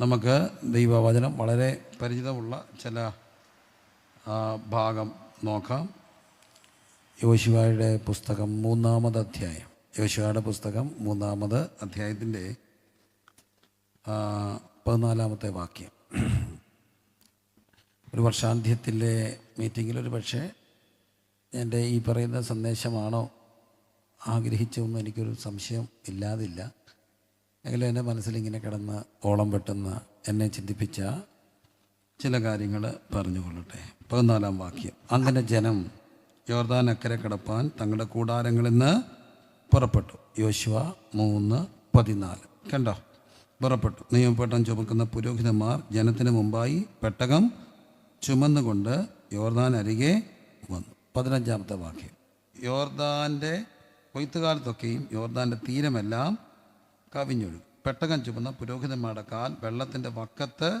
നമുക്ക് ദൈവവചനം വളരെ പരിചിതമുള്ള ചില ഭാഗം നോക്കാം. യോശുവായുടെ പുസ്തകം മൂന്നാമത് അധ്യായം. യോശുവായുടെ പുസ്തകം മൂന്നാമത് അധ്യായത്തിന്റെ പതിനാലാമത്തെ വാക്യം. ഒരു വർഷാന്ത്യത്തിലെ മീറ്റിങ്ങിൽ ഒരു പക്ഷേ എന്റെ ഈ പറയുന്ന സന്ദേശമാണോ ആഗ്രഹിച്ചതെന്ന് എനിക്കൊരു സംശയം ഇല്ലാതില്ല. എങ്കിലും എന്റെ മനസ്സിലിങ്ങനെ കിടന്ന് ഓളം വെട്ടുന്ന എന്നെ ചിന്തിപ്പിച്ച ചില കാര്യങ്ങൾ പറഞ്ഞുകൊള്ളട്ടെ. പതിനാലാം വാക്യം. അങ്ങനെ ജനം യോർദാൻ അക്കരെ കടപ്പാൻ തങ്ങളുടെ കൂടാരങ്ങളിൽ നിന്ന് പുറപ്പെട്ടു. യോശുവ മൂന്ന് പതിനാല്. കണ്ടോ? പുറപ്പെട്ടു. നിയമപ്പെട്ടം ചുമക്കുന്ന പുരോഹിതന്മാർ ജനത്തിന് മുമ്പായി പെട്ടകം ചുമന്നുകൊണ്ട് യോർദാൻ അരികെ വന്നു. പതിനഞ്ചാമത്തെ വാക്യം. യോർദാന്റെ കൊയ്ത്തുകാലത്തൊക്കെയും യോർദാന്റെ തീരമെല്ലാം കവിഞ്ഞൊഴുകും. പെട്ടകം ചുമന്ന പുരോഹിതന്മാരുടെ കാൽ വെള്ളത്തിന്റെ വക്കത്ത്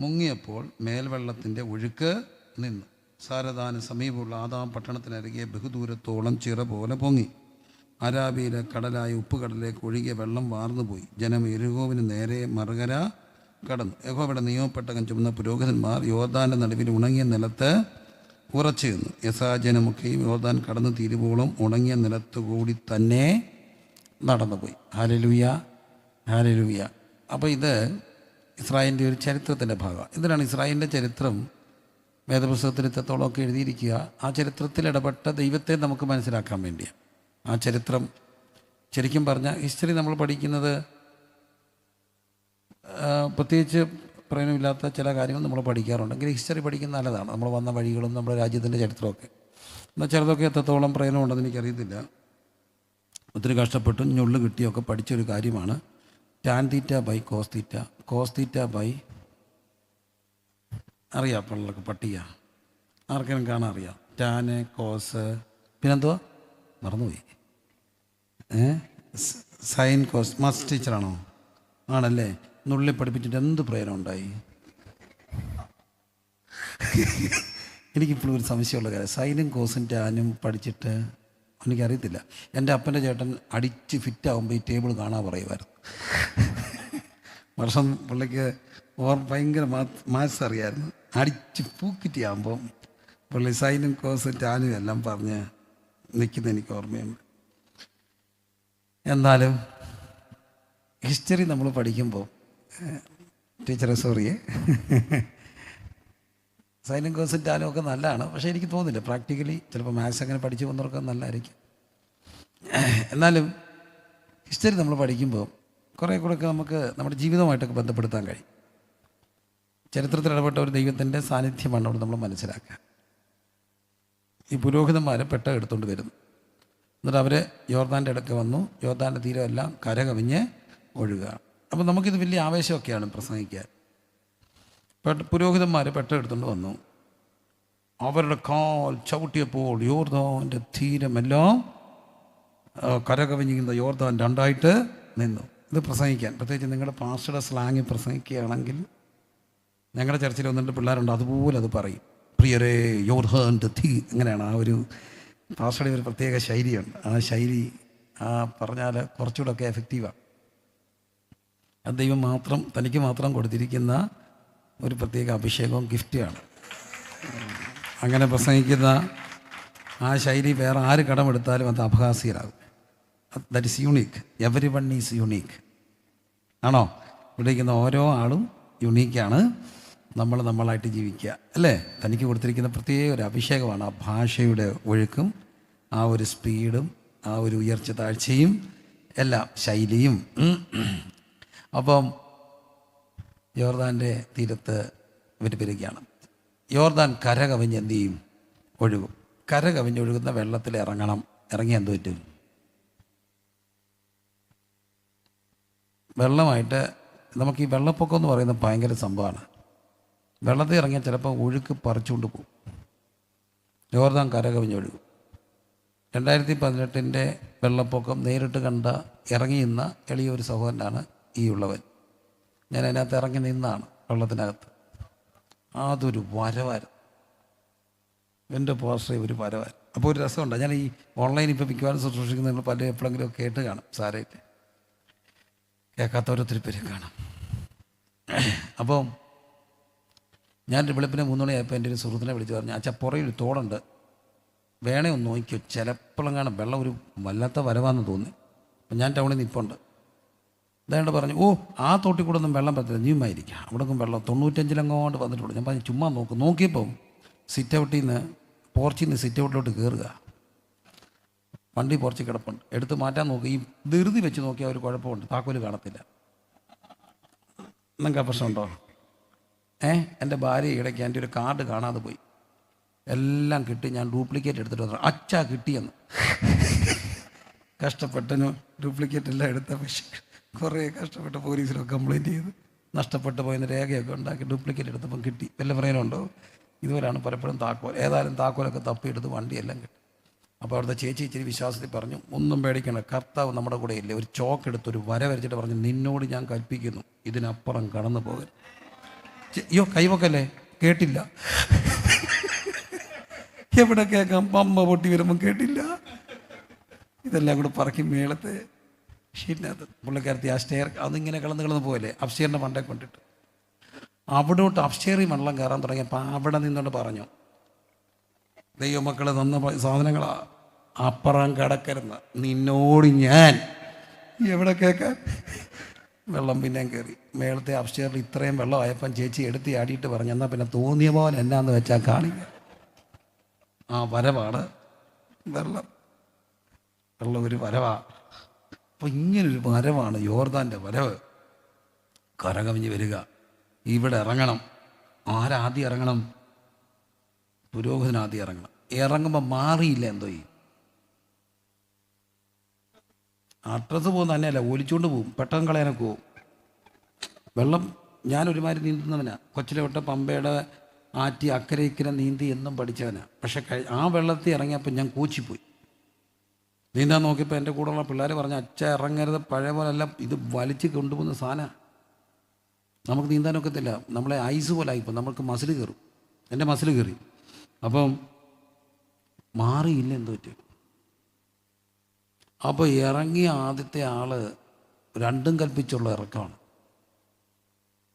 മുങ്ങിയപ്പോൾ മേൽവെള്ളത്തിന്റെ ഒഴുക്ക് നിന്നു. സാരദാന് സമീപമുള്ള ആദാം പട്ടണത്തിനരികെ ബഹുദൂരത്തോളം ചിറ പോലെ പൊങ്ങി. അരാബിയിലെ കടലായ ഉപ്പുകടലിലേക്ക് ഒഴുകിയ വെള്ളം വാർന്നുപോയി. ജനം എരുകോവിന് നേരെ മറുകര കടന്നു. യഹോവയുടെ നിയമപ്പെട്ടകം ചുമന്ന പുരോഹിതന്മാർ യോർദാന്റെ നടുവിൽ ഉണങ്ങിയ നിലത്ത് ഉറച്ചു നിന്നു. യസാജനമൊക്കെയും യോർദാൻ കടന്നു തീരുവോളം ഉണങ്ങിയ നിലത്തുകൂടി തന്നെ നടന്നുപോയി. ഹാലലുയ ഹാലലുയ അപ്പോൾ ഇത് ഇസ്രായേലിന്റെ ഒരു ചരിത്രത്തിന്റെ ഭാഗമാണ്. ഇതിനാണ് ഇസ്രായേലിന്റെ ചരിത്രം വേദപുസ്തകത്തിൽ ഇത്രത്തോളമൊക്കെ എഴുതിയിരിക്കുക. ആ ചരിത്രത്തിൽ ഇടപെട്ട ദൈവത്തെ നമുക്ക് മനസ്സിലാക്കാൻ വേണ്ടിയാണ് ആ ചരിത്രം ശരിക്കും പറഞ്ഞാൽ ഹിസ്റ്ററി നമ്മൾ പഠിക്കുന്നത് പ്രത്യേകിച്ച് പ്രയോജനമില്ലാത്ത ചില കാര്യങ്ങൾ നമ്മൾ പഠിക്കാറുണ്ട്. എങ്കിൽ ഹിസ്റ്ററി പഠിക്കുന്ന നല്ലതാണ്. നമ്മൾ വന്ന വഴികളും നമ്മുടെ രാജ്യത്തിന്റെ ചരിത്രമൊക്കെ. എന്നാൽ ചിലതൊക്കെ എത്രത്തോളം പ്രയോജനമുണ്ടെന്ന് എനിക്കറിയത്തില്ല. ഒത്തിരി കഷ്ടപ്പെട്ടും ഞുള്ളു കിട്ടിയൊക്കെ പഠിച്ചൊരു കാര്യമാണ്. Tan theta by cos theta. Cos theta by അറിയാം പിള്ളേർക്ക് പട്ടിക. ആർക്കെങ്കിലും കാണാൻ അറിയാം. ടാന് കോസ് പിന്നെന്തുവാ? മറന്നുപോയി. സൈൻ കോസ് മസ്റ്റ് ടീച്ചറാണോ? ആണല്ലേ? നുള്ളി പഠിപ്പിച്ചിട്ട് എന്ത് പ്രയോജനം ഉണ്ടായി? എനിക്കിപ്പോഴും ഒരു സംശയമുള്ള കാര്യം. സൈനും കോസും ടാനും പഠിച്ചിട്ട് എനിക്കറിയത്തില്ല. എന്റെ അപ്പന്റെ ചേട്ടൻ അടിച്ച് ഫിറ്റ് ആകുമ്പോൾ ഈ ടേബിൾ കാണാൻ പറയുമായിരുന്നു. വർഷം പുള്ളിക്ക് ഓർ ഭയങ്കര മാത്സ് അറിയായിരുന്നു. അടിച്ച് പൂക്കിറ്റി ആകുമ്പം പുള്ളി സൈനും കോസും ടാനും എല്ലാം പറഞ്ഞ് നിൽക്കുന്ന എനിക്ക് ഓർമ്മയുണ്ട്. എന്നാലും ഹിസ്റ്ററി നമ്മൾ പഠിക്കുമ്പോൾ ടീച്ചറെ സോറിയേ സൈലൻ കോഴ്സും ടാലും ഒക്കെ നല്ലതാണ്. പക്ഷേ എനിക്ക് തോന്നുന്നില്ല. പ്രാക്ടിക്കലി ചിലപ്പോൾ മാത്സ് അങ്ങനെ പഠിച്ചു വന്നവർക്ക് നല്ലതായിരിക്കും. എന്നാലും ഹിസ്റ്ററി നമ്മൾ പഠിക്കുമ്പോൾ കുറേ കൂടെയൊക്കെ നമുക്ക് നമ്മുടെ ജീവിതമായിട്ടൊക്കെ ബന്ധപ്പെടുത്താൻ കഴിയും. ചരിത്രത്തിൽ ഇടപെട്ട ഒരു ദൈവത്തിന്റെ സാന്നിധ്യമാണ് അവിടെ നമ്മൾ മനസ്സിലാക്കുക. ഈ പുരോഹിതന്മാരെ പെട്ട എടുത്തുകൊണ്ട് വരുന്നു. എന്നിട്ട് അവർ യോർദാന്റെ ഇടയ്ക്ക് വന്നു. യോർദാന്റെ തീരമെല്ലാം കരകവിഞ്ഞ് ഒഴുകുക അപ്പോൾ നമുക്കിത് വലിയ ആവേശമൊക്കെയാണ് പ്രസംഗിക്കാൻ. പുരോഹിതന്മാർ പെട്ടെന്ന് എടുത്തുകൊണ്ട് വന്നു. അവരുടെ കാൽ ചവിട്ടിയപ്പോൾ യോർദാന്റെ തീരമെല്ലാം കരകവിഞ്ഞിരിക്കുന്ന യോർദാൻ രണ്ടായിട്ട് നിന്നു. ഇത് പ്രസംഗിക്കാൻ. പ്രത്യേകിച്ച് നിങ്ങളുടെ പാസ്റ്ററുടെ സ്ലാങ്ങിൽ പ്രസംഗിക്കുകയാണെങ്കിൽ ഞങ്ങളുടെ ചർച്ചിൽ വന്നിട്ട് പിള്ളേരുണ്ട് അതുപോലെ അത് പറയും. പ്രിയരേ യോർദാന്റെ തീ അങ്ങനെയാണ് ആ ഒരു പാസ്റ്റയുടെ ഒരു പ്രത്യേക ശൈലിയുണ്ട്. ആ ശൈലി ആ പറഞ്ഞാൽ കുറച്ചുകൂടെ ഒക്കെ എഫക്റ്റീവാണ് ദൈവം മാത്രം തനിക്ക് മാത്രം കൊടുത്തിരിക്കുന്ന ഒരു പ്രത്യേക അഭിഷേകവും ഗിഫ്റ്റുമാണ്. അങ്ങനെ പ്രസംഗിക്കുന്ന ആ ശൈലി വേറെ ആര് കടമെടുത്താലും അത് അപഹാസ്യരാകും. That is unique everyone is unique ആണോ? വിളിക്കുന്ന ഓരോ ആളും യുണീക്കാണ് നമ്മൾ നമ്മളായിട്ട് ജീവിക്കുക. അല്ലേ? തനിക്ക് കൊടുത്തിരിക്കുന്ന പ്രത്യേക ഒരു അഭിഷേകമാണ്. ആ ഭാഷയുടെ ഒഴുക്കും ആ ഒരു സ്പീഡും ആ ഒരു ഉയർച്ച താഴ്ചയും എല്ലാം ശൈലിയും. അപ്പം യോർദാന്റെ തീരത്ത് ഇവർ യോർദാൻ കര കവിഞ്ഞ് എന്ത് ചെയ്യും? ഒഴുകും. കര കവിഞ്ഞൊഴുകുന്ന വെള്ളത്തിൽ ഇറങ്ങണം. ഇറങ്ങി എന്ത് പറ്റും? വെള്ളമായിട്ട് നമുക്ക് ഈ വെള്ളപ്പൊക്കം എന്ന് പറയുന്നത് ഭയങ്കര സംഭവമാണ്. വെള്ളത്തിൽ ഇറങ്ങിയാൽ ചിലപ്പോൾ ഒഴുക്ക് പറിച്ചുകൊണ്ട് പോകും. യോർദാൻ കര കവിഞ്ഞൊഴുകും രണ്ടായിരത്തി പതിനെട്ടിന്റെ വെള്ളപ്പൊക്കം നേരിട്ട് കണ്ട ഇറങ്ങിയുന്ന എളിയൊരു സഹോദരനാണ് ഈ ഉള്ളവൻ. ഞാൻ അതിനകത്ത് ഇറങ്ങി നിന്നാണ് വെള്ളത്തിനകത്ത്. അതൊരു വരവായിരുന്നു. എന്റെ പോസ്റ്ററെ ഒരു വരവായിരുന്നു. അപ്പോൾ ഒരു രസമുണ്ട്. ഞാൻ ഈ ഓൺലൈൻ ഇപ്പോൾ മിക്കവാറും ശുശ്രൂഷിക്കുന്ന പല എപ്പോഴെങ്കിലും കേട്ട് കാണും സാരമില്ല. കേൾക്കാത്തവരൊത്തിരി പേര് കാണും. അപ്പോൾ ഞാൻ വെളുപ്പിനെ മൂന്ന് മണിയായപ്പോൾ എന്റെ ഒരു സുഹൃത്തിനെ വിളിച്ച് പറഞ്ഞു അച്ഛാ പുറയിൽ തോടുണ്ട്. വേണേ ഒന്ന് നോക്കിയോ ചിലപ്പോഴെങ്ങാണ് വെള്ളം ഒരു വല്ലാത്ത വരവാന്ന് തോന്നി. അപ്പം ഞാൻ ടൗണിൽ നിൽപ്പുണ്ട്. ഇതാണ്ട് പറഞ്ഞു ഓ ആ തോട്ടിൽ കൂടെ ഒന്നും വെള്ളം പറ്റില്ല നീയുമായിരിക്കാം അവിടെ ഒന്നും വെള്ളം തൊണ്ണൂറ്റഞ്ചിലങ്ങോട്ട് വന്നിട്ടുണ്ട്. ഞാൻ പറഞ്ഞു ചുമ്മാ നോക്ക്. നോക്കിയപ്പം സിറ്റ് ഔട്ടിൽ നിന്ന് പോർച്ചിൽ നിന്ന് സിറ്റ് ഔട്ടിലോട്ട് കയറുക വണ്ടി പോർച്ച് കിടപ്പുണ്ട്. എടുത്ത് മാറ്റാൻ നോക്കി. ഈ ധൃതി വെച്ച് നോക്കിയാൽ ഒരു കുഴപ്പമുണ്ട്. താക്കോൽ കാണത്തില്ല. നിങ്ങൾക്ക് പ്രശ്നമുണ്ടോ? ഏ? എന്റെ ഭാര്യ ഇടയ്ക്ക് എന്റെ ഒരു കാർഡ് കാണാതെ പോയി. എല്ലാം കിട്ടി ഞാൻ ഡ്യൂപ്ലിക്കേറ്റ് എടുത്തിട്ട് വന്നു. അച്ഛാ കിട്ടിയെന്ന്. കഷ്ടപ്പെട്ടന് ഡ്യൂപ്ലിക്കേറ്റ് എല്ലാം എടുത്ത പക്ഷേ കുറേ കഷ്ടപ്പെട്ട് പോലീസിലൊക്കെ കംപ്ലയിന്റ് ചെയ്ത് നഷ്ടപ്പെട്ടു പോയെന്ന് രേഖയൊക്കെ ഉണ്ടാക്കി ഡ്യൂപ്ലിക്കേറ്റ് എടുത്തപ്പം കിട്ടി. വല്ല പറയാനുണ്ടോ ഇതുപോലെയാണ് പലപ്പോഴും താക്കോൽ. ഏതായാലും താക്കോലൊക്കെ തപ്പിയെടുത്ത് വണ്ടിയെല്ലാം കിട്ടി. അപ്പോൾ അവിടുത്തെ ചേച്ചി ഇച്ചിരി വിശ്വാസത്തിൽ പറഞ്ഞു ഒന്നും പേടിക്കണം കർത്താവ് നമ്മുടെ കൂടെ ഇല്ലേ? ഒരു ചോക്ക് എടുത്ത് ഒരു വര വരച്ചിട്ട് പറഞ്ഞു നിന്നോട് ഞാൻ കൽപ്പിക്കുന്നു. ഇതിനപ്പുറം കടന്നു പോകരുത്. അയ്യോ കൈവക്കല്ലേ? കേട്ടില്ല. എവിടെ കേൾക്കാം? പമ്പ പൊട്ടി വരുമ്പം കേട്ടില്ല. ഇതെല്ലാം കൂടെ പറക്കി മേളത്തെ ഷീറ്റിനകത്ത്. പുള്ളിക്കാരത്തി ആ സ്റ്റെയർ അതിങ്ങനെ കിളന്ന് കിളന്ന് പോയല്ലേ അപ്സ്റ്റെയറിന്റെ മണ്ടേ കൊണ്ടിട്ട്. അവിടോട്ട് അപ്സ്റ്റെയറിൽ വെള്ളം കയറാൻ തുടങ്ങിയപ്പോൾ അവിടെ നിന്നോട് പറഞ്ഞു ദൈവമക്കളെ തന്ന സാധനങ്ങളാ. അപ്പുറം കിടക്കരുന്ന് നിന്നോട് ഞാൻ. എവിടെ കേൾക്കാൻ വെള്ളം പിന്നെയും കയറി മേളത്തെ അപ്സ്റ്റെയറിൽ ഇത്രയും വെള്ളം ആയപ്പം ചേച്ചി എടുത്ത് ആടിയിട്ട് പറഞ്ഞു എന്നാൽ പിന്നെ തോന്നിയ പോലെ എന്നാന്ന് വെച്ചാൽ കാണിക്ക. ആ വരവാണ് വെള്ളം. വെള്ളം ഒരു വരവാ. അപ്പോൾ ഇങ്ങനൊരു വരവാണ് യോർദാന്റെ വരവ്. കരകവിഞ്ഞ് വരിക. ഇവിടെ ഇറങ്ങണം. ആരാദ്യം ഇറങ്ങണം? പുരോഹിതനാദ്യം ഇറങ്ങണം. ഇറങ്ങുമ്പോൾ മാറിയില്ല എന്തോ ഈ. അട്രസ് പോകുന്ന തന്നെയല്ല ഒലിച്ചുകൊണ്ട് പോകും. പെട്ടെന്ന് കളയാനൊക്കെ പോകും. വെള്ളം ഞാൻ ഒരുമാതിരി നീന്തുന്നവനാ. കൊച്ചിലെ തൊട്ട് പമ്പയുടെ ആറ്റി അക്കരെ നീന്തി എന്നും പഠിച്ചവനാ. പക്ഷെ ആ വെള്ളത്തിൽ ഇറങ്ങിയപ്പോൾ ഞാൻ കൂച്ചിപ്പോയി. നീന്താൻ നോക്കിയപ്പോൾ എന്റെ കൂടെയുള്ള പിള്ളേർ പറഞ്ഞു അച്ഛ ഇറങ്ങരുത് പഴയ പോലെ എല്ലാം ഇത് വലിച്ച് കൊണ്ടുപോകുന്ന സാധനമാണ് നമുക്ക് നീന്താനൊക്കത്തില്ല നമ്മളെ ഐസ് പോലെ ആയിപ്പോൾ നമ്മൾക്ക് മസിൽ കയറും. എന്റെ മസിൽ കയറി. അപ്പം മാറിയില്ല എന്ത് പറ്റി? അപ്പോൾ ഇറങ്ങിയ ആദ്യത്തെ ആൾ രണ്ടും കൽപ്പിച്ചുള്ള ഇറക്കമാണ്.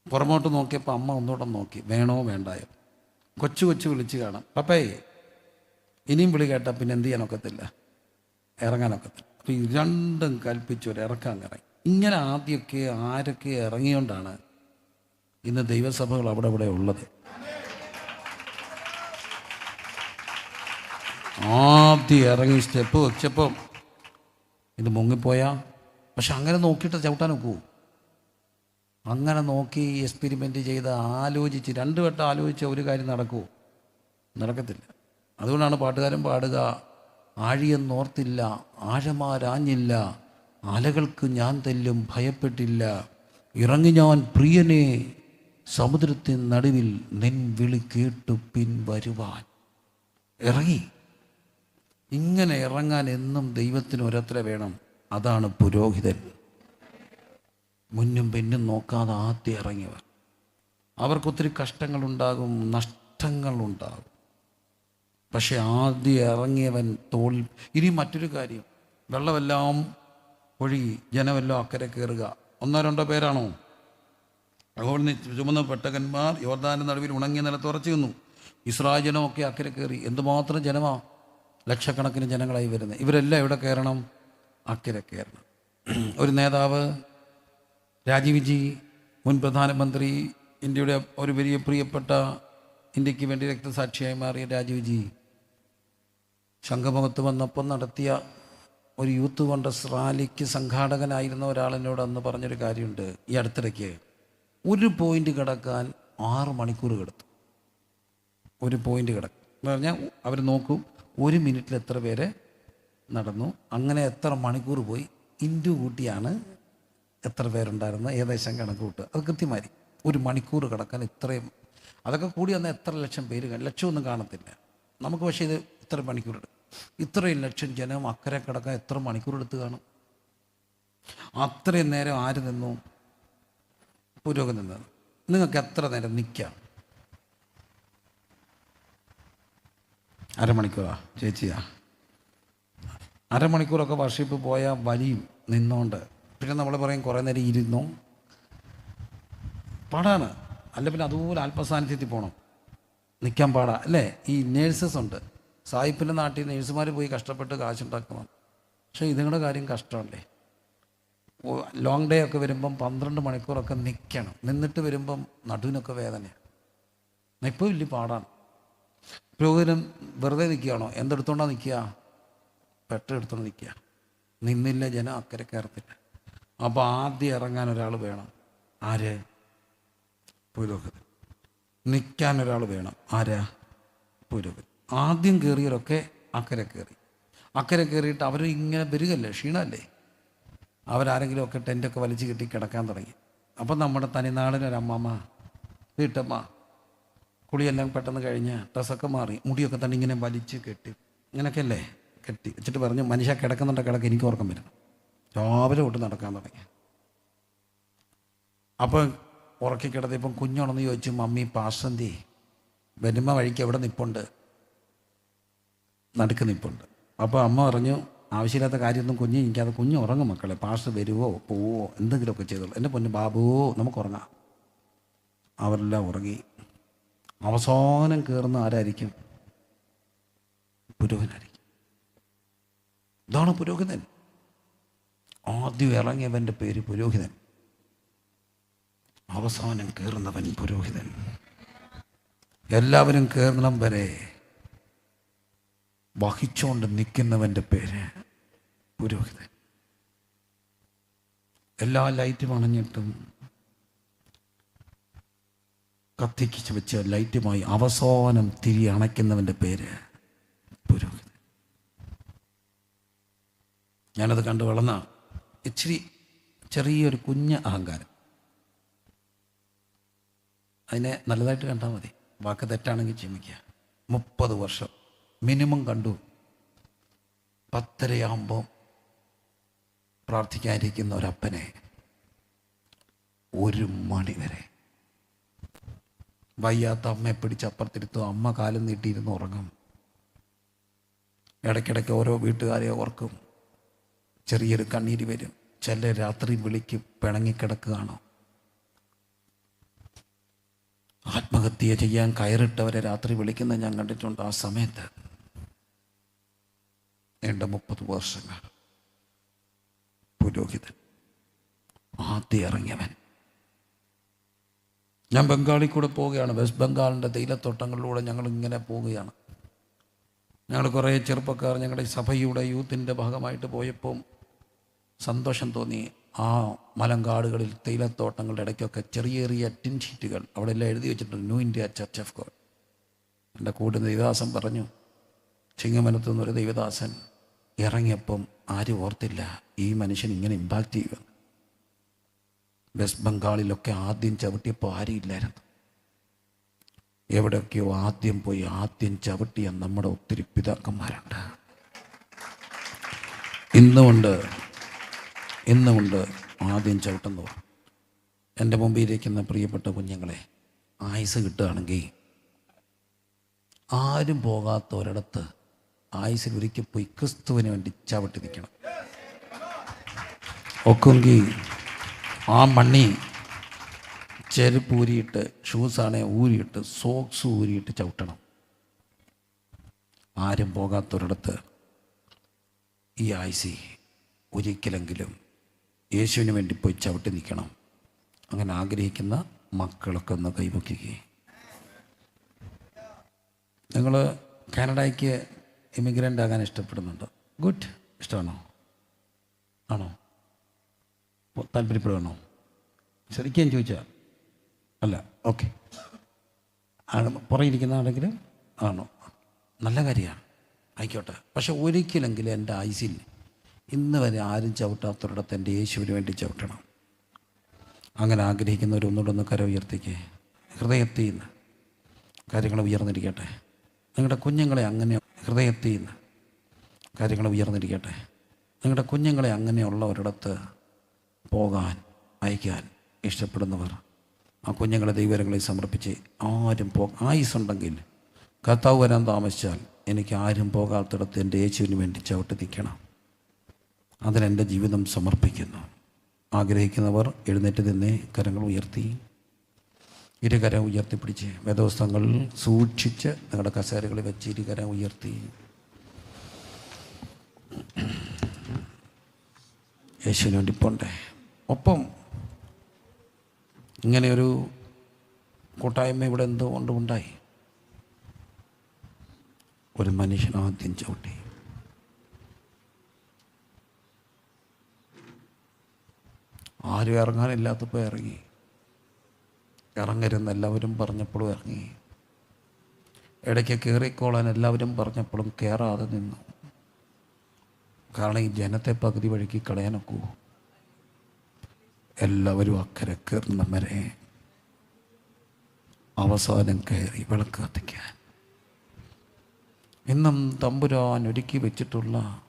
പുറമോട്ട് നോക്കിയപ്പോൾ അമ്മ ഒന്നുകൂടെ നോക്കി. വേണോ വേണ്ടായോ? കൊച്ചു കൊച്ചു വിളിച്ച് കാണാം. പപ്പേ ഇനിയും വിളി കേട്ടാൽ പിന്നെ എന്ത് ചെയ്യാനൊക്കത്തില്ല ഇറങ്ങാനൊക്കത്തില്ല. അപ്പോൾ ഈ രണ്ടും കൽപ്പിച്ച് ഒരു ഇറക്കാൻ ഇറങ്ങി. ഇങ്ങനെ ആദ്യമൊക്കെ ആരൊക്കെ ഇറങ്ങിയോണ്ടാണ് ഇന്ന് ദൈവസഭകൾ അവിടെ ഇവിടെ ഉള്ളത്. ആദ്യം ഇറങ്ങി സ്റ്റെപ്പ് വെച്ചപ്പം ഇത് മുങ്ങിപ്പോയാ? പക്ഷെ അങ്ങനെ നോക്കിയിട്ട് ചവിട്ടാൻ നോക്കൂ അങ്ങനെ നോക്കി എക്സ്പെരിമെന്റ് ചെയ്ത് ആലോചിച്ച് രണ്ട് വട്ടം ആലോചിച്ച ഒരു കാര്യം നടക്കുമോ നടക്കത്തില്ല. അതുകൊണ്ടാണ് പാട്ടുകാരൻ പാടുക ആഴിയെന്നോർത്തില്ല ആഴമാരാഞ്ഞില്ല അലകൾക്ക് ഞാൻ തെല്ലും ഭയപ്പെട്ടില്ല. ഇറങ്ങി ഞാൻ പ്രിയനെ സമുദ്രത്തിൻ നടുവിൽ നിൻ വിളി കേട്ടു പിൻവരുവാൻ ഇറങ്ങി. ഇങ്ങനെ ഇറങ്ങാൻ എന്നും ദൈവത്തിന് ഒരത്ര വേണം. അതാണ് പുരോഹിതൻ. മുന്നും പിന്നും നോക്കാതെ ആദ്യം ഇറങ്ങിയവർ അവർക്കൊത്തിരി കഷ്ടങ്ങളുണ്ടാകും നഷ്ടങ്ങളുണ്ടാകും. പക്ഷെ ആദ്യം ഇറങ്ങിയവൻ തോളിൽ ഇനി മറ്റൊരു കാര്യം. വെള്ളമെല്ലാം ഒഴുകി ജനമെല്ലാം അക്കരെ കയറുക. ഒന്നോ രണ്ടോ പേരാണോ? അപ്പോൾ ചുമന്ന പെട്ടകന്മാർ യോർദാന്റെ നടുവിൽ ഉണങ്ങിയ നിലത്ത് ഉറച്ചു നിന്നു ഇസ്രായേൽ ജനമൊക്കെ അക്കരെ കയറി. എന്തുമാത്രം ജനമാ? ലക്ഷക്കണക്കിന് ജനങ്ങളായി വരുന്നത്. ഇവരെല്ലാം എവിടെ കയറണം? അക്കരെ കയറണം. ഒരു നേതാവ് രാജീവ് ജി മുൻ പ്രധാനമന്ത്രി ഇന്ത്യയുടെ ഒരു വലിയ പ്രിയപ്പെട്ട ഇന്ത്യയ്ക്ക് വേണ്ടി രക്തസാക്ഷിയായി മാറിയ രാജീവ്ജി ശംഖമുഖത്ത് വന്നപ്പം നടത്തിയ ഒരു യൂത്ത് കോൺഗ്രസ് റാലിക്ക് സംഘാടകനായിരുന്ന ഒരാൾ എന്നോട് അന്ന് പറഞ്ഞൊരു കാര്യമുണ്ട്. ഈ അടുത്തിടയ്ക്ക് ഒരു പോയിന്റ് കിടക്കാൻ ആറ് മണിക്കൂർ കിടത്തു. ഒരു പോയിന്റ് കിടക്കും എന്ന് പറഞ്ഞാൽ അവർ നോക്കും ഒരു മിനിറ്റിൽ എത്ര പേരെ നടന്നു അങ്ങനെ എത്ര മണിക്കൂർ പോയി ഇന്റു കൂട്ടിയാണ് എത്ര പേരുണ്ടായിരുന്നത് ഏകദേശം കണക്ക് കൂട്ടുക. അത് കൃത്യമായി ഒരു മണിക്കൂർ കിടക്കാൻ ഇത്രയും. അതൊക്കെ കൂടി വന്നാൽ എത്ര ലക്ഷം പേര് ലക്ഷമൊന്നും കാണത്തില്ല. നമുക്ക് പക്ഷേ ഇത് ഇത്ര മണിക്കൂർ ഇത്രയും ലക്ഷം ജനം അക്കരെ കിടക്കാൻ എത്ര മണിക്കൂർ എടുത്ത് കാണും? അത്രയും നേരം ആര് നിന്നു? പുരോഗതി നിന്നത് നിങ്ങൾക്ക് എത്ര നേരം നിൽക്കാം അരമണിക്കൂറാ ചേച്ചിയാ. അരമണിക്കൂറൊക്കെ വർഷിപ്പ് പോയാൽ വലിയും നിന്നോണ്ട്. പിന്നെ നമ്മൾ പറയും കുറേ നേരം ഇരുന്നു? പാടാണ്. അല്ല പിന്നെ അതുപോലെ ആത്മസാന്നിധ്യത്തിൽ പോകണം നിൽക്കാൻ പാടാ. അല്ലേ? ഈ നേഴ്സസ് ഉണ്ട്. സായിപ്പിന്റെ നാട്ടിൽ നേഴ്സുമാർ പോയി കഷ്ടപ്പെട്ട് കാശുണ്ടാക്കണം പക്ഷേ ഇതുങ്ങളുടെ കാര്യം കഷ്ടമല്ലേ? ലോങ് ഡേ ഒക്കെ വരുമ്പം പന്ത്രണ്ട് മണിക്കൂറൊക്കെ നിൽക്കണം. നിന്നിട്ട് വരുമ്പം നടുവിനൊക്കെ വേദനയാണ് ഇപ്പോൾ വലിയ പാടാണ്. പുരോഹിതനും വെറുതെ നിൽക്കുകയാണോ? എന്തെടുത്തോണ്ടാ നിൽക്കുക? പെട്ടെടുത്തോണ്ട് നിൽക്കുക. നിന്നില്ല ജനം അക്കരെ കയറത്തില്ല. അപ്പോൾ ആദ്യം ഇറങ്ങാൻ ഒരാൾ വേണം. ആര്? പുരോഹിതൻ. നിൽക്കാൻ ഒരാൾ വേണം. ആരാ? പുരോഹിതൻ. ആദ്യം കയറിയവരൊക്കെ അക്കരെ കയറി അക്കരെ കയറിയിട്ട് അവർ ഇങ്ങനെ വരികല്ലേ ക്ഷീണമല്ലേ? അവരാരെങ്കിലും ഒക്കെ ടെന്റൊക്കെ വലിച്ചു കെട്ടി കിടക്കാൻ തുടങ്ങി. അപ്പം നമ്മുടെ തനിനാടിനൊരമ്മമ്മ വീട്ടമ്മ കുളിയെല്ലാം പെട്ടെന്ന് കഴിഞ്ഞ് ഡ്രസ്സൊക്കെ മാറി മുടിയൊക്കെ തന്നെ ഇങ്ങനെ വലിച്ചു കെട്ടി. ഇങ്ങനെയൊക്കെ അല്ലേ കെട്ടി. വെച്ചിട്ട് പറഞ്ഞു മനുഷ്യ കിടക്കുന്നുണ്ട്? കിടക്ക്. എനിക്ക് ഓർക്കം വരണം രാവിലെ തൊട്ട് നടക്കാൻ തുടങ്ങി. അപ്പം ഉറക്കി കിടത്തിയപ്പം കുഞ്ഞുണന്ന് ചോദിച്ചു മമ്മി പാസന്തി വരുമ്പ വഴിക്ക് എവിടെ നിപ്പുണ്ട്? നടുക്ക് നിപ്പുണ്ട്. അപ്പോൾ അമ്മ പറഞ്ഞു ആവശ്യമില്ലാത്ത കാര്യമൊന്നും കുഞ്ഞ് എനിക്കത് കുഞ്ഞ് ഉറങ്ങും മക്കളെ. പാസ് വരുവോ പോവോ എന്തെങ്കിലുമൊക്കെ ചെയ്തോളൂ. എന്റെ പൊന്ന് ബാബുവോ നമുക്ക് ഉറങ്ങാം. അവരെല്ലാം ഉറങ്ങി. അവസാനം കയറുന്ന ആരായിരിക്കും? പുരോഹിതനായിരിക്കും. ഇതാണ് പുരോഹിതൻ. ആദ്യം ഇറങ്ങിയവന്റെ പേര് പുരോഹിതൻ. അവസാനം കയറുന്നവൻ പുരോഹിതൻ. എല്ലാവരും കയറണം വരെ വഹിച്ചുകൊണ്ട് നിൽക്കുന്നവന്റെ പേര് പുരോഹിതൻ. എല്ലാ ലൈറ്റും അണഞ്ഞിട്ടും കത്തിച്ച് വെച്ച ലൈറ്റുമായി അവസാനം തിരി അണയ്ക്കുന്നവന്റെ പേര് പുരോഹിതൻ. ഞാനത് കണ്ടു വളർന്ന ഇച്ചിരി ചെറിയൊരു കുഞ്ഞ അഹങ്കാരം. അതിനെ നല്ലതായിട്ട് കണ്ടാൽ മതി. വാക്ക് തെറ്റാണെങ്കിൽ ക്ഷമിക്കുക. മുപ്പത് വർഷം. മിനിമം കണ്ടു. പത്തരയാകുമ്പോൾ പ്രാർത്ഥിക്കാനിരിക്കുന്ന ഒരപ്പനെ ഒരു മണി വരെ. വയ്യാത്ത അമ്മയെ പിടിച്ച് അപ്പുറത്തിരുത്തും. അമ്മ കാലം നീട്ടിയിരുന്ന് ഉറങ്ങും. ഇടയ്ക്കിടയ്ക്ക് ഓരോ വീട്ടുകാരെ ഓർക്കും. ചെറിയൊരു കണ്ണീര് വരും. ചില രാത്രി വിളിക്ക്. പിണങ്ങിക്കിടക്കുകയാണോ. ആത്മഹത്യ ചെയ്യാൻ കയറിട്ടവരെ രാത്രി വിളിക്കുന്നത് ഞാൻ കണ്ടിട്ടുണ്ട് ആ സമയത്ത്. നീണ്ട മുപ്പത് വർഷങ്ങൾ. പുരോഹിതൻ ആദ്യം ഇറങ്ങിയവൻ. ഞാൻ ബംഗാളിൽ കൂടെ പോവുകയാണ്. വെസ്റ്റ് ബംഗാളിന്റെ തേയിലത്തോട്ടങ്ങളിലൂടെ ഞങ്ങൾ ഇങ്ങനെ പോവുകയാണ്. ഞങ്ങൾ കുറേ ചെറുപ്പക്കാർ ഞങ്ങളുടെ സഭയുടെ യൂത്തിന്റെ ഭാഗമായിട്ട് പോയപ്പോൾ സന്തോഷം തോന്നി. ആ മലങ്കാടുകളിൽ തേയിലത്തോട്ടങ്ങളുടെ ഇടയ്ക്കൊക്കെ ചെറിയ ചെറിയ ടിൻ ഷീറ്റുകൾ അവിടെ എല്ലാം എഴുതി വെച്ചിട്ടുണ്ട്. New India church of God എന്റെ കൂട്ടുന്ന ദൈവദാസൻ പറഞ്ഞു ചിങ്ങമനത്തു നിന്നൊരു ദൈവദാസൻ ഇറങ്ങിയപ്പം ആരും ഓർത്തില്ല ഈ മനുഷ്യൻ ഇങ്ങനെ ഇമ്പാക്റ്റ് ചെയ്യുക. വെസ്റ്റ് ബംഗാളിലൊക്കെ ആദ്യം ചവിട്ടിയപ്പോൾ ആരും ഇല്ലായിരുന്നു. എവിടെയൊക്കെയോ ആദ്യം പോയി ആദ്യം ചവിട്ടിയ നമ്മുടെ ഒത്തിരി പിതാക്കന്മാരുണ്ട് ഇന്നുമുണ്ട് ഇന്നുമുണ്ട് ആദ്യം ചവിട്ടുന്നവർ. എന്റെ മുമ്പിലിരിക്കുന്ന പ്രിയപ്പെട്ട കുഞ്ഞുങ്ങളെ ആയുസ് കിട്ടുകയാണെങ്കിൽ ആരും പോകാത്ത ഒരിടത്ത് ആയുസിൽ ഒരിക്കൽ പോയി ക്രിസ്തുവിന് വേണ്ടി ചവിട്ടി നിൽക്കണം. ഒക്കെങ്കിൽ ആ മണ്ണി ചെരുപ്പ് ഊരിയിട്ട് ഷൂസാണെ ഊരിയിട്ട് സോക്സ് ഊരിയിട്ട് ചവിട്ടണം. ആരും പോകാത്തൊരിടത്ത് ഈ ആയുസി ഒരിക്കലെങ്കിലും യേശുവിന് വേണ്ടി പോയി ചവിട്ടി നിൽക്കണം. അങ്ങനെ ആഗ്രഹിക്കുന്ന മക്കളൊക്കെ ഒന്ന് കൈവയ്ക്കുകയും നിങ്ങൾ കാനഡയ്ക്ക് ഇമിഗ്രന്റ് ആകാൻ ഇഷ്ടപ്പെടുന്നുണ്ട്? ഗുഡ്. ഇഷ്ടമാണോ? ആണോ? താല്പര്യപ്പെടുകയാണോ ശരിക്കും ചോദിച്ചാൽ അല്ല ഓക്കെ. ആണ് പുറകിരിക്കുന്ന ആണെങ്കിൽ ആണോ? നല്ല കാര്യമാണ്. ആയിക്കോട്ടെ. പക്ഷെ ഒരിക്കലെങ്കിലും എന്റെ ആയുസിൽ ഇന്ന് വരെ ആരും ചവിട്ടാത്തൊരിടത്ത് എന്റെ യേശുവിന് വേണ്ടി ചവിട്ടണം. അങ്ങനെ ആഗ്രഹിക്കുന്നവർ ഒന്നുകൂടെ ഒന്ന് കര ഉയർത്തിക്കേ. ഹൃദയത്തിൽ നിന്ന് കാര്യങ്ങൾ ഉയർന്നിരിക്കട്ടെ. നിങ്ങളുടെ കുഞ്ഞുങ്ങളെ അങ്ങനെ ഹൃദയത്തിൽ നിന്ന് കാര്യങ്ങൾ ഉയർന്നിരിക്കട്ടെ. നിങ്ങളുടെ കുഞ്ഞുങ്ങളെ അങ്ങനെയുള്ള ഒരിടത്ത് പോകാൻ അയക്കാൻ ഇഷ്ടപ്പെടുന്നവർ ആ കുഞ്ഞുങ്ങളെ ദൈവരങ്ങളെ സമർപ്പിച്ച് ആരും പോ ആയുസുണ്ടെങ്കിൽ കർത്താവ് വരാൻ താമസിച്ചാൽ എനിക്ക് ആരും പോകാത്തിടത്ത് എന്റെ യേശുവിന് വേണ്ടി ചവിട്ടി നിൽക്കണം. അതിനെന്റെ ജീവിതം സമർപ്പിക്കുന്നു. ആഗ്രഹിക്കുന്നവർ എഴുന്നേറ്റ് തന്നെ കരങ്ങൾ ഉയർത്തി. ഇരുകരം ഉയർത്തിപ്പിടിച്ച് വേദോസ്തങ്ങൾ സൂക്ഷിച്ച് നിങ്ങളുടെ കസേരകളിൽ വെച്ച് ഇരുകര ഉയർത്തി. യേശുവിന് വേണ്ടി പോണ്ടേ. ഒപ്പം ഇങ്ങനെയൊരു കൂട്ടായ്മ ഇവിടെ എന്തുകൊണ്ടും ഉണ്ടായി? ഒരു മനുഷ്യൻ ആദ്യം ചവിട്ടി. ആരും ഇറങ്ങാനില്ലാത്തപ്പോൾ ഇറങ്ങി. ഇറങ്ങരുന്ന് എല്ലാവരും പറഞ്ഞപ്പോഴും ഇറങ്ങി. ഇടയ്ക്ക് കയറിക്കോളാൻ എല്ലാവരും പറഞ്ഞപ്പോഴും കയറാതെ നിന്നു. കാരണം ഈ ജനത്തെ പകുതി വഴിക്ക് കളയാനൊക്കൂ. എല്ലാവരും അക്കരെ കയറുന്ന വരെ അവസാനം കയറി വിളക്ക് കത്തിക്കാൻ ഇന്നും തമ്പുരാൻ ഒരുക്കി വെച്ചിട്ടുള്ള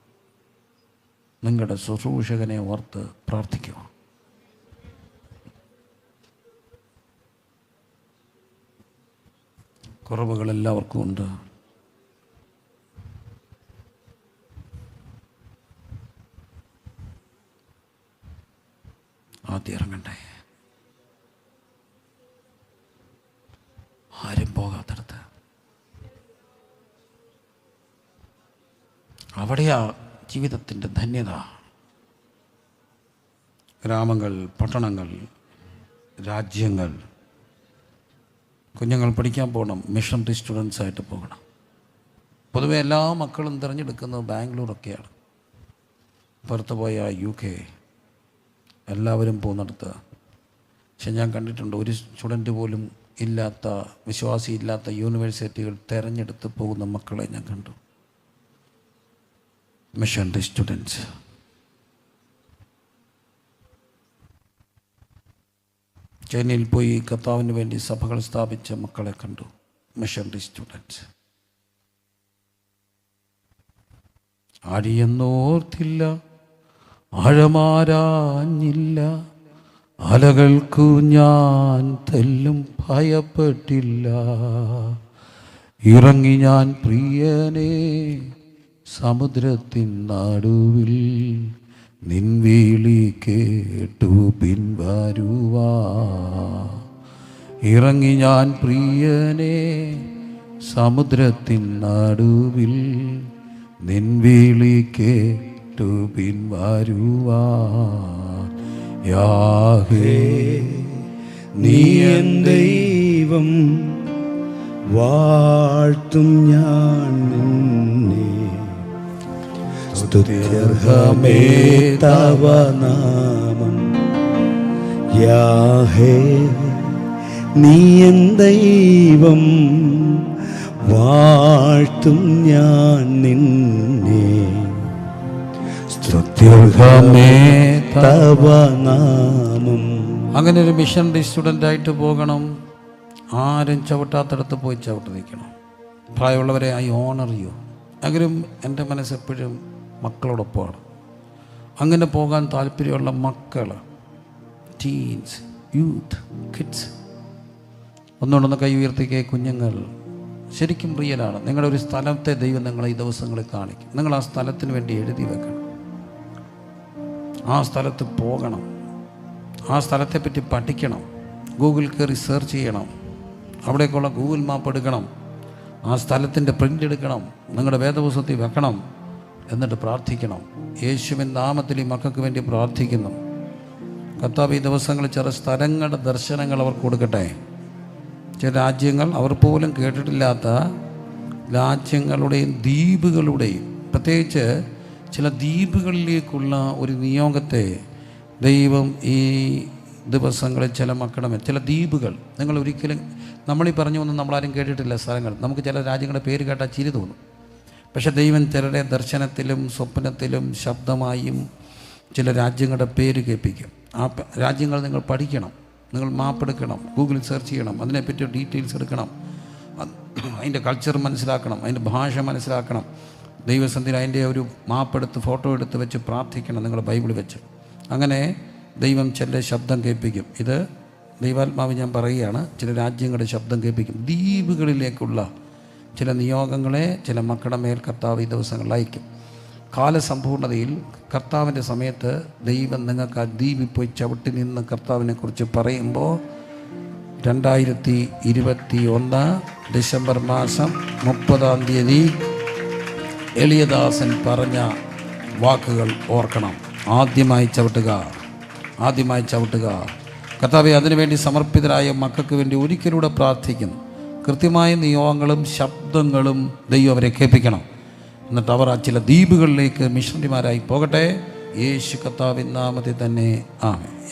നിങ്ങളുടെ ശുശ്രൂഷകനെ ഓർത്ത് പ്രാർത്ഥിക്കുക കുറവുകൾ എല്ലാവർക്കും ഉണ്ട്. ആദ്യം ഇറങ്ങണ്ടേ? ആരും പോകാത്തടത്ത്. അവിടെയാ ജീവിതത്തിന്റെ ധന്യത. ഗ്രാമങ്ങൾ പട്ടണങ്ങൾ രാജ്യങ്ങൾ. കുഞ്ഞുങ്ങൾ പഠിക്കാൻ പോകണം മിഷണറി സ്റ്റുഡൻസ് ആയിട്ട് പോകണം. പൊതുവെ എല്ലാ മക്കളും തിരഞ്ഞെടുക്കുന്നത് ബാംഗ്ലൂരൊക്കെയാണ്. പുറത്ത് പോയ യു കെ എല്ലാവരും പോകുന്നിടത്ത്. പക്ഷെ ഞാൻ കണ്ടിട്ടുണ്ട് ഒരു സ്റ്റുഡന്റ് പോലും ഇല്ലാത്ത വിശ്വാസി ഇല്ലാത്ത യൂണിവേഴ്സിറ്റികൾ തിരഞ്ഞെടുത്ത് പോകുന്ന മക്കളെ ഞാൻ കണ്ടു. മിഷണറി സ്റ്റുഡൻസ് ചൈനയിൽ പോയി കർത്താവിന് വേണ്ടി സഭകൾ സ്ഥാപിച്ച മക്കളെ കണ്ടു. Missionary students അടിയെന്നോർത്തില്ല. ആഴമാരാഞ്ഞില്ല. അലകൾക്കു ഞാൻ തെല്ലും ഭയപ്പെട്ടില്ല. ഇറങ്ങി ഞാൻ പ്രിയനെ സമുദ്രത്തിൻ നടുവിൽ നിൻവീളി കേട്ടു പിൻവരുവാ. ഇറങ്ങി ഞാൻ പ്രിയനെ സമുദ്രത്തിൻ നടുവിൽ നിൻവിളി കേട്ടു പിൻവരുവാ. യാഹേ നീ ദൈവം വാഴ്ത്തും ഞാൻ നിന്നെ. സ്തുത്യർഹമേ തവ നാമം യാഹേ നീ ദൈവം വാഴ്ത്തും ഞാൻ നിന്നെ. സ്തുത്യർഹമേ തവ നാമം അങ്ങനെ ഒരു മിഷണറി സ്റ്റുഡന്റ് ആയിട്ട് പോകണം. ആരും ചവിട്ടാത്തടത്ത് പോയി ചവിട്ട് നിൽക്കണം. പ്രായമുള്ളവരെ ഐ ഓണർ യു എങ്കിലും എന്റെ മനസ്സെപ്പോഴും മക്കളോടൊപ്പമാണ്. അങ്ങനെ പോകാൻ താല്പര്യമുള്ള മക്കൾ ടീൻസ് യൂത്ത് കിഡ്സ് ഒന്നുകൊണ്ടൊന്ന് കൈ ഉയർത്തിക്കേ കുഞ്ഞുങ്ങൾ. ശരിക്കും റിയലാണ് നിങ്ങളുടെ ഒരു സ്ഥലത്തെ ദൈവം നിങ്ങളെ ഈ ദിവസങ്ങളിൽ കാണിക്കും. നിങ്ങൾ ആ സ്ഥലത്തിന് വേണ്ടി എഴുതി വെക്കണം. ആ സ്ഥലത്ത് പോകണം. ആ സ്ഥലത്തെപ്പറ്റി പഠിക്കണം. ഗൂഗിൾ കയറി സെർച്ച് ചെയ്യണം. അവിടേക്കുള്ള ഗൂഗിൾ മാപ്പ് എടുക്കണം. ആ സ്ഥലത്തിന്റെ പ്രിന്റ് എടുക്കണം. നിങ്ങളുടെ വേദപുസ്തകത്തിൽ വെക്കണം. എന്നിട്ട് പ്രാർത്ഥിക്കണം. യേശുവിൻ നാമത്തിൽ ഈ മക്കൾക്ക് വേണ്ടി പ്രാർത്ഥിക്കുന്നു. കർത്താവ് ഈ ദിവസങ്ങളിൽ ചില സ്ഥലങ്ങളുടെ ദർശനങ്ങൾ അവർ കൊടുക്കട്ടെ. ചില രാജ്യങ്ങൾ അവർ പോലും കേട്ടിട്ടില്ലാത്ത രാജ്യങ്ങളുടെയും ദ്വീപുകളുടെയും പ്രത്യേകിച്ച് ചില ദ്വീപുകളിലേക്കുള്ള ഒരു നിയോഗത്തെ ദൈവം ഈ ദിവസങ്ങളിൽ ചില മക്കളുടെ ചില ദ്വീപുകൾ. നിങ്ങൾ ഒരിക്കലും നമ്മളീ പറഞ്ഞു ഒന്നും നമ്മളാരും കേട്ടിട്ടില്ല സ്ഥലങ്ങൾ. നമുക്ക് ചില രാജ്യങ്ങളുടെ പേര് കേട്ടാൽ ചിരി തോന്നും. പക്ഷെ ദൈവം ചിലരെ ദർശനത്തിലും സ്വപ്നത്തിലും ശബ്ദമായും ചില രാജ്യങ്ങളുടെ പേര് കേൾപ്പിക്കും. ആ രാജ്യങ്ങൾ നിങ്ങൾ പഠിക്കണം നിങ്ങൾ മാപ്പ് എടുക്കണം ഗൂഗിളിൽ സെർച്ച് ചെയ്യണം അതിനെപ്പറ്റി ഡീറ്റെയിൽസ് എടുക്കണം. അത് അതിന്റെ കൾച്ചർ മനസ്സിലാക്കണം അതിന്റെ ഭാഷ മനസ്സിലാക്കണം. ദൈവസന്ധിയിൽ അതിന്റെ ഒരു മാപ്പെടുത്ത് ഫോട്ടോ എടുത്ത് വെച്ച് പ്രാർത്ഥിക്കണം നിങ്ങൾ ബൈബിൾ വെച്ച്. അങ്ങനെ ദൈവം ചില ശബ്ദം കേൾപ്പിക്കും. ഇത് ദൈവാത്മാവ് ഞാൻ പറയുകയാണ് ചില രാജ്യങ്ങളുടെ ശബ്ദം കേൾപ്പിക്കും. ദ്വീപുകളിലേക്കുള്ള ചില നിയോഗങ്ങളെ ചില മക്കളുടെ മേൽ കർത്താവ് ഈ ദിവസങ്ങളിൽ അയക്കും. കാലസമ്പൂർണതയിൽ കർത്താവിന്റെ സമയത്ത് ദൈവം നിങ്ങൾക്ക് ആ പോയി ചവിട്ടി നിന്ന് കർത്താവിനെ കുറിച്ച് പറയുമ്പോൾ രണ്ടായിരത്തി ഇരുപത്തി ഒന്ന് ഡിസംബർ മാസം മുപ്പതാം തീയതി എളിയദാസൻ പറഞ്ഞ വാക്കുകൾ ഓർക്കണം. ആദ്യമായി ചവിട്ടുക ആദ്യമായി ചവിട്ടുക. കർത്താവെ അതിനുവേണ്ടി സമർപ്പിതരായ മക്കൾക്ക് വേണ്ടി ഒരിക്കലൂടെ പ്രാർത്ഥിക്കുന്നു. കൃത്യമായ നിയോഗങ്ങളും ശബ്ദങ്ങളും ദൈവം അവരെ കേൾപ്പിക്കണം. എന്നിട്ട് അവർ ആ ചില ദ്വീപുകളിലേക്ക് മിഷണറിമാരായി പോകട്ടെ. യേശു കർത്താവിൻ നാമത്തിൽ തന്നെ. ആമേ